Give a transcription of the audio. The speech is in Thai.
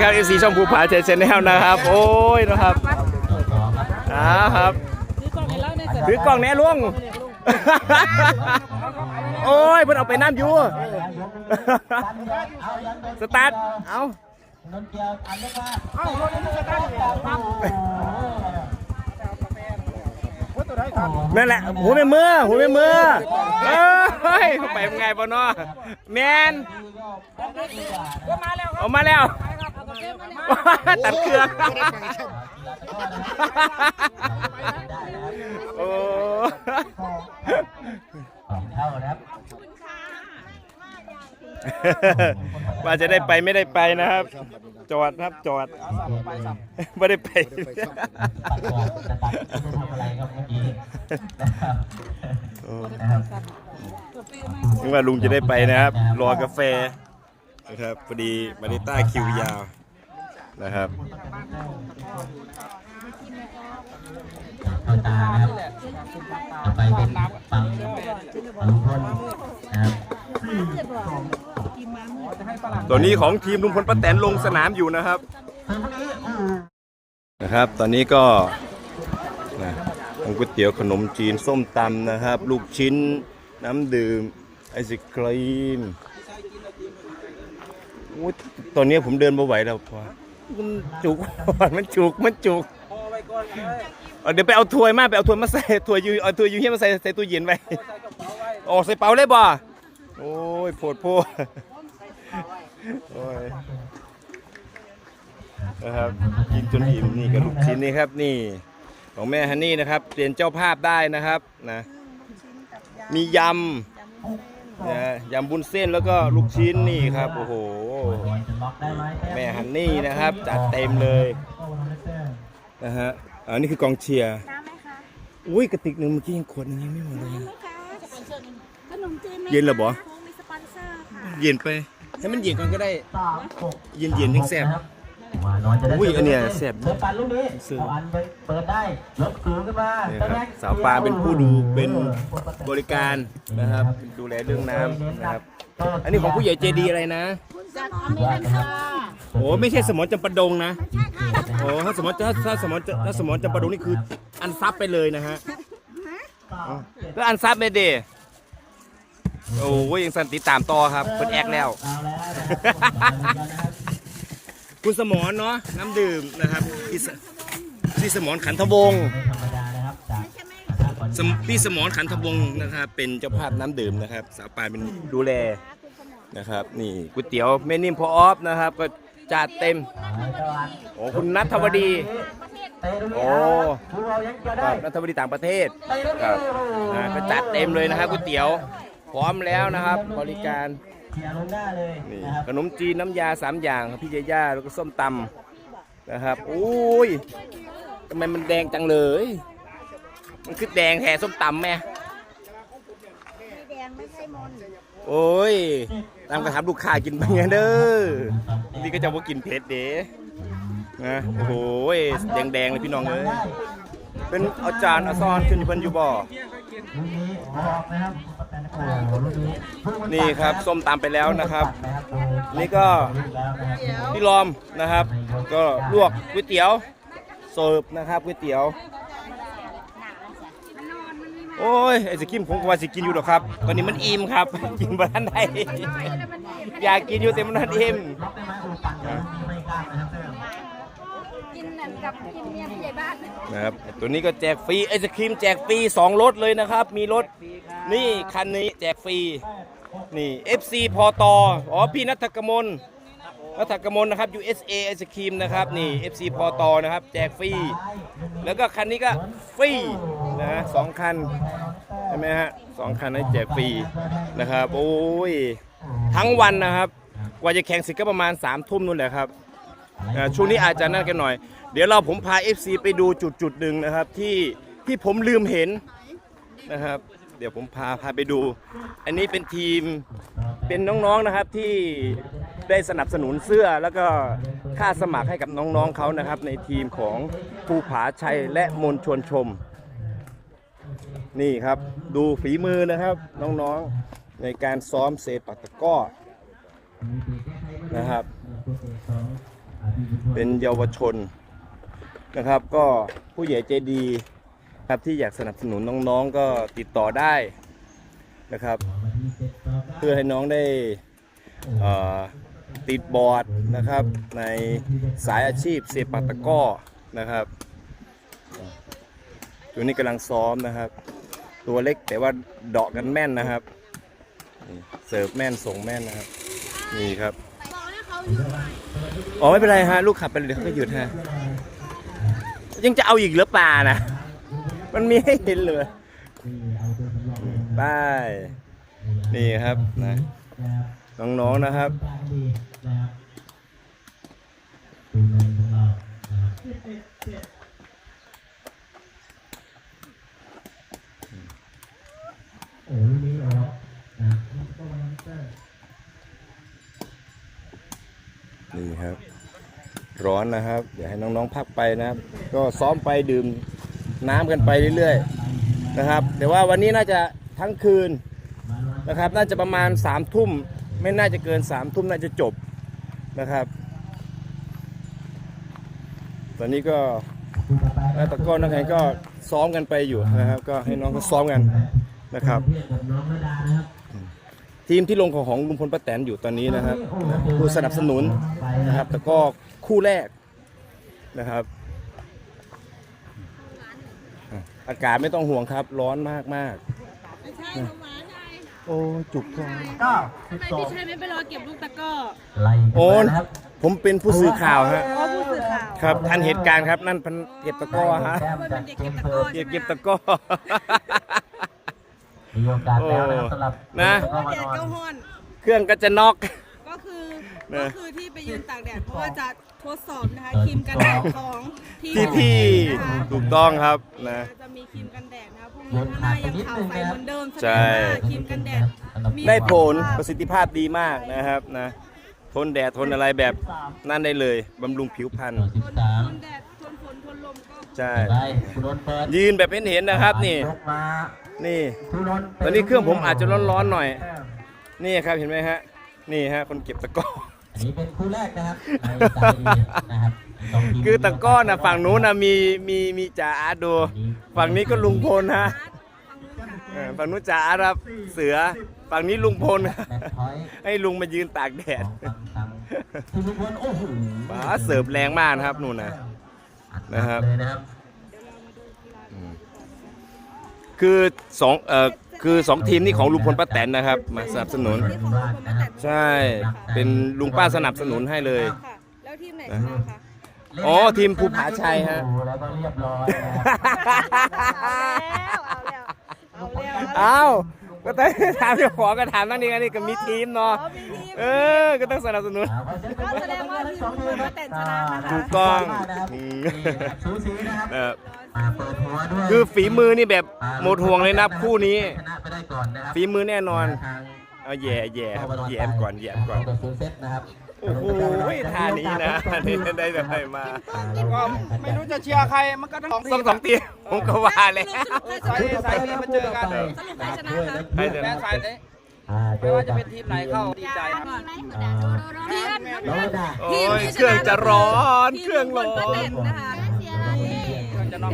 ครับ FC ช่องภูผาเชนแนลนะครับ โอ้ยนะครับอ่าครับถือกล่องแน่ลุงโอ้ยเพิ่นเอาไปน้ำยูสตาร์ทเอานนเกียวอันนี้มาเอ้ารถนี้สตาร์ทอยู่ปั๊มว่าตัวไหนแหละหัวแม่มือหัวแม่มือเอ้ยไปเป็นไงบ่เนาะแมนว่ามาแล้วออกมาแล้ว ตัดเครื่อง โอ้เท่าครับว่าจะได้ไปไม่ได้ไปนะครับ จอดครับจอดไม่ได้ไปไรครับเมื่อกี้นะครับนึกว่าลุงจะได้ไปนะครับ รอกาแฟนะครับพอดีมาริต้าคิวยาว นะครับเข้าตานะครับต่อไปเป็นปังลุงพลนะครับตอนนี้ของทีมลุงพลป้าแตนลงสนามอยู่นะครับนะครับ ตอนนี้ก็นะทั้งก๋วยเตี๋ยวขนมจีนส้มตำนะครับ ลูกชิ้นน้ำดื่มไอศครีมโอ้ยตอนนี้ผมเดินมาไหวแล้วพอ มันจุกมันจุกมันจุกพอไปก่อนเลยเอาเดี๋ยวไปเอาถ้วยมาไปเอาถ้วยมาใส่ถ้วยอยูเอาถ้วยอยูเฮียมาใส่ใส่ตู้เย็นไว้ใส่กระเป๋าไว้ออกใส่เป๋าเลยบ่โอ้ยโผดโพโอ้ยนะครับกินจนอิ่มนี่กับลูกชิ้นนี่ครับนี่ของแม่ฮันนี่นะครับเปลี่ยนเจ้าภาพได้นะครับนะมียำ นะยำบุญเส้นแล้วก็ลูกชิ้นนี่ครับโอ้โหจะล็อกได้ไหมแม่ฮันนี่นะครับ จัดเต็มเลยนะฮะอันนี้คือกองเชียร์น้ำไหมคะอุ้ยกระติกหนึ่งเมื่อกี้ยังขวดหนึงยังไม่หมดเลยน้ำไหมคะขนมจีนไหมคะเย็นเหรอบ่คงมีสปอนเซอร์ค่ะเย็นไปให้มันเย็นก่อนก็ได้สามหกเย็นเย็นๆทั้งแซ่บ มาน้อยจะได้อุ้ยอันเนี้ยแซ่บเปิดปันลูกนี้เอาอันไปเปิดได้ยกสูงขึ้นมานี่ครับสาวปลาเป็นผู้ดูเป็นบริการนะครับดูแลเรื่องน้ำนะครับอันนี้ของผู้ใหญ่ใจดีอะไรนะจากอเมริกาโอ้ไม่ใช่สมอนจำปาดงนะโอ้ถ้าสมอนถ้าถ้าสมอนถ้าสมอนจำปาดงนี่คือ อันซับไปเลยนะฮะอ๋อแล้วอันซับไม่เดโอ้ยยังสันติดตามต่อครับเป็นแอกแล้วเอาแล้วนะ ครับคุณสมอนเนาะน้ำดื่มนะครับพี่สพี่สมอนขันทวงศ์ไม่ธรรมดานะครับจากอาสาก่อนสมพี่สมอนขันทวงศ์นะครับเป็นเจ้าภาพน้ำดื่มนะครับ สาวปานเป็นดูแลนะครับนี่ก๋วยเตี๋ยวแม่นิ่มพอออฟนะครับ ก็จัดเต็มโอ้คุณนัทวดีโอ้คุณเรายังจะคได้รับนัทวดีต่างประเทศเตะลูกคนี้รับอ่าก็จัดเต็มเลยนะครับก๋วยเตี๋ยวพร้อมแล้วนะครับ บริการ เขียนลงได้เลยนี่นะครับขนมจีนน้ำยาสามอย่างครับพี่เจย่าแล้วก็ส้มตำนะครับโอ้ยทำไมมันแดงจังเลย มันคือแดงแห่ส้มตำแม่ไม่แดงไม่ใช่มนต์โอ้ยตามกระทับลูกค้ากินไปไงเด้อนี่ก็จะว่ากินเผ็ดเด้นะโอ้โหแดงแดงๆเลยพี่น้องเอ้ยเป็นอาจารย์อาซอนขึ้นอยู่เพิ่นอยู่บ่ลูกนี้ออก นะครับโอ้โหลูกนี้นี่ครับส้มตำไปแล้วนะครับนะครับนี่ก็แล้วนะครับพี่ลอมนะครับ ก็ลวกก๋วยเตี๋ยวเสิร์ฟนะครับก๋วยเตี๋ยว โอ้ยไอศกรีมผมก็ว่าสิกินอยู่หรอกครับตอนนี้มันอิ่มครับกินบานได้อยากกินอยู่แต่มันทันอิ่ม กินนั่นกับกินเมียผู้ใหญ่บ้านนะครับตัวนี้ก็แจกฟรีไอศครีมแจกฟรีสองรถเลยนะครับ มีรถนี่คันนี้แจกฟรีนี่ FC พอตออ๋อพี่นัทกมลนัทกมลนะครับ USA ไอศครีมนะครับนี่ FC พอตอนะครับ แจกฟรีแล้วก็คันนี้ก็ฟรีนะสองคันใช่ไหมฮะสองคันให้แจกฟรีนะครับโอ้ยทั้งวันนะครับกว่าจะแข่งเสร็จก็ประมาณ3ามทุ่มนู่นแหละครับอ่าช่วงนี้อาจจะนั่นกันหน่อย เดี๋ยวเราผมพา FC ไปดูจุดจุดหนึ่งนะครับ ที่ที่ผมลืมเห็นนะครับ เดี๋ยวผมพาพาไปดู อันนี้เป็นทีมเป็นน้องๆนะครับที่ได้สนับสนุนเสื้อแล้วก็ค่าสมัครให้กับน้องๆเขานะครับ ในทีมของภูผาชัยและมนชวนชม นี่ครับดูฝีมือนะครับน้องๆในการซ้อมเซปักตะก้อนะครับ เป็นเยาวชน นะครับ ก็ผู้ใหญ่ใจดีครับที่อยากสนับสนุนน้องๆก็ติดต่อได้นะครับ เพื่อให้น้องได้เอ่อติดบอร์ดนะครับ ในสายอาชีพเซปักตะกร้อนะครับตัวนี้กำลังซ้อมนะครับ ตัวเล็กแต่ว่าเดาะกันแม่นนะครับนี่เสิร์ฟแม่นส่งแม่นนะครับนี่ครับอ๋อไม่เป็นไรฮะลูกขับไปเลยเดี๋ยวเขาก็หยุดฮะ ยังจะเอาอีกเหรือป่านะ มันมีให้เห็นเลยไปนี่ครับนะน้องๆนะครับโอ้ยนี่ออกนะครับ นี่ครับ ร้อนนะครับ เดี๋ยวให้น้องๆพักไปนะครับ ก็ซ้อมไปดื่มน้ำกันไปเรื่อยๆนะครับ แต่ว่าวันนี้น่าจะทั้งคืนนะครับ น่าจะประมาณสามทุ่มไม่น่าจะเกินสามทุ่มน่าจะจบนะครับ ตอนนี้ก็นักตะก้อนักแข่งก็ซ้อมกันไปอยู่นะครับ ก็ให้น้องเขาซ้อมกันนะครับ ทีมที่ลงของของลุงพลป้าแตนอยู่ตอนนี้นะครับผู้สนับสนุนนะครับ แต่ก็คู่แรกนะครับอะอากาศไม่ต้องห่วงครับ ร้อนมากมากโอ้จุกท้องเก้าทำไมพี่ชัยไม่ไปรอเก็บลูกตะกร้อไล่โอ้กันนะครับผมเป็นผู้สื่อข่าวฮะเพราะผู้สื่อข่าวครับทันเหตุการณ์ครับนั่นพันเก็บตะกร้อฮะแต้มจากเกมเปิดเก็บเก็บตะกร้อ มีโอกาสแล้วนะครับสำหรับนะเพราะว่าแดดก็ฮ้อน เครื่องก็จะน็อก ก็คือนะ ก็คือที่ไปยืนตากแดดเพราะว่าจะทดสอบนะคะครีมกันแดดของทีมพี่พี่นะคะ ถูกต้องครับนะ จะมีครีมกันแดดนะคะพรุ่งนี้ข้างหน้ายังขาวใสเหมือนเดิมแสดใช่งว่าครีมกันแดดมีได้ผลคุณภาพประสิทธิภาพดีมากนะครับนะทนแดดทนอะไรแบบนั่นได้เลยบำรุงผิวพรรณสิบสามทนแดดทนฝนทนลมก็ ใช่ได้คุณนนท์เปิดยืนแบบเห็นๆนะครับนี่ ยกมา นี่คุณนนท์ตอนนี้เครื่องผมอาจจะร้อนๆหน่อย นี่ครับเห็นไหมฮะ นี่ฮะคนเก็บตะกร้อ อันนี้เป็นคู่แรกนะครับในสายเอนะครับสงทีมคือตะกร้อนะฝั่งนู้นนะมีมีมีจ่าอาร์ตดู ฝั่งนี้ก็ลุงพลฮะเออฝั่งนู้นจ่าอาร์ตครับเสือ ฝั่งนี้ลุงพลแมตช์พอยต์ให้ลุงมายืนตากแดขดองฝั่งทางทีมลุงพลโอ้โหป๋าเสิร์ฟแรงมากนะครับนู่นนะ นะครับเลยนะครับ คือสองเอ่อคือสองทีมนี่ของลุงพลป้าแตนนะครับมาสนับสนุนนี่ของลุงพลป้าแตนใช่เป็นลุงป้าสนับสนุนให้เลย ค่ะ แล้วทีมไหนชนะคะ อ๋อทีมภูผาชัยฮะโอ้โหแล้วก็เรียบร้อยนะครับเอาแล้ว เอาแล้ว เอาแล้วเอ้า ก็ต้องถามเจ้าของก็ถามนั่นนี่กันนี่ก็มีทีมเนาะอ๋อมีทีม เออ ก็ต้องสนับสนุน ก็แสดงว่าทีมลุงพลป้าแตนชนะนะคะถูกต้องนะครับอืมนี่นะครับสูสีนะครับเออมาเปิดหัวด้วยคือฝีมือนี่แบบหมดห่วงเลยนะคู่นี้ชนะไปได้ก่อนนะครับฝีมือแน่นอนทางเอาแย่แย่ครับแย่มก่อนแย่มก่อนต่อศูนย์เซตนะครับ โอ้โหท่านี้นะนี่ได้แต่ไปมาก็ไม่รู้จะเชียร์ใครมันก็ทั้งสองทีสองสองทีมผมก็ว่าแล้วสายสายนี้มาเจอกันสรุปใครชนะคะใครชนะแม่สายไหนไม่ว่าจะเป็นทีมไหนเข้าดีใจครับทีมน้องระดาโอ้ยเครื่องจะร้อน เครื่องร้อทีมลุงพลป้าแตนนนะคะเครื่องจะนอก